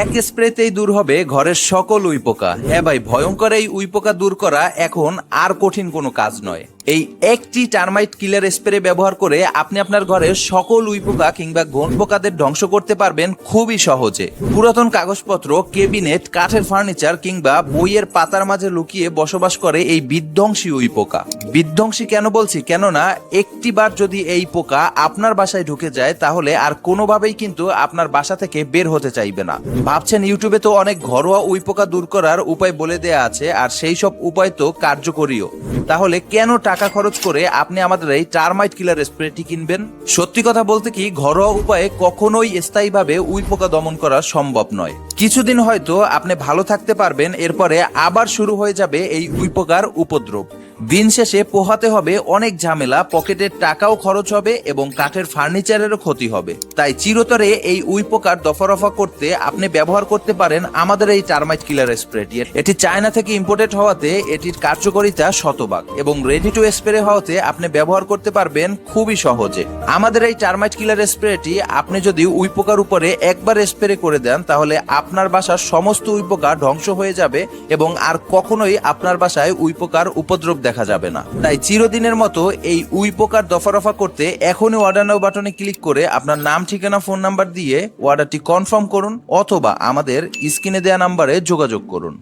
এক স্প্রেতেই দূর হবে ঘরের সকল উইপোকা। হ্যাঁ ভাই, ভয়ঙ্কর এই উইপোকা দূর করা এখন আর কঠিন কোনো কাজ নয়। এই একটি টার্মাইট কিলার স্প্রে ব্যবহার করে আপনি আপনার ঘরের সকল উইপোকা কিংবা ঘন পোকাদের ধ্বংস করতে পারবেন খুবই সহজে। পুরাতন কাগজপত্র কেবিনেট কাঠের ফার্নিচার কিংবা বইয়ের পাতার মাঝে লুকিয়ে বসবাস করে এই বিধ্বংসী উইপোকা বিধ্বংসী কেন বলছি? কেননা একটিবার যদি এই পোকা আপনার বাসায় ঢুকে যায়, তাহলে আর কোনোভাবেই কিন্তু আপনার বাসা থেকে বের হতে চাইবে না। ভাবছেন ইউটিউবে তো অনেক ঘরোয়া উইপোকা দূর করার উপায় বলে দেয়া আছে, আর সেই সব উপায় তো কার্যকরীও। তাহলে কেন খরচ করে আপনি আমাদের এই টার্মাইট কিলার স্প্রেটি কিনবেন। সত্যি কথা বলতে কি, ঘরোয়া উপায়ে কখনোই স্থায়ীভাবে উইপোকা দমন করা সম্ভব নয়। কিছুদিন হয়তো আপনি ভালো থাকতে পারবেন, এরপরে আবার শুরু হয়ে যাবে এই উইপোকার উপদ্রব। দিন শেষে পোহাতে হবে অনেক ঝামেলা, পকেটের টাকাও খরচ হবে এবং কাঠের ফার্নিচারেরও ক্ষতি হবে। তাই চিরতরে এই উইপোকার দফারফা করতে আপনি ব্যবহার করতে পারেন আমাদের এই টার্মাইট কিলার স্প্রেটি এটি চায়না থেকে ইম্পোর্টেড হওয়াতে এটির কার্যকারিতা শতভাগ এবং রেডি টু স্প্রে হওয়াতে আপনি ব্যবহার করতে পারবেন খুবই সহজে। আমাদের এই টার্মাইট কিলার স্প্রেটি আপনি যদি উইপোকার উপরে একবার স্প্রে করে দেন, তাহলে আপনার বাসার সমস্ত উইপোকা ধ্বংস হয়ে যাবে এবং আর কখনোই আপনার বাসায় উইপোকার উপদ্রব দেখা যাবে না। তাই চিরদিনের মতো এই উইপোকার দফারফা করতে এখনই অর্ডার নাও বাটনে ক্লিক করে আপনার নাম, ঠিকানা ফোন নাম্বার দিয়ে অর্ডারটি কনফার্ম করুন অথবা আমাদের স্ক্রিনে দেওয়া নাম্বারে যোগাযোগ করুন।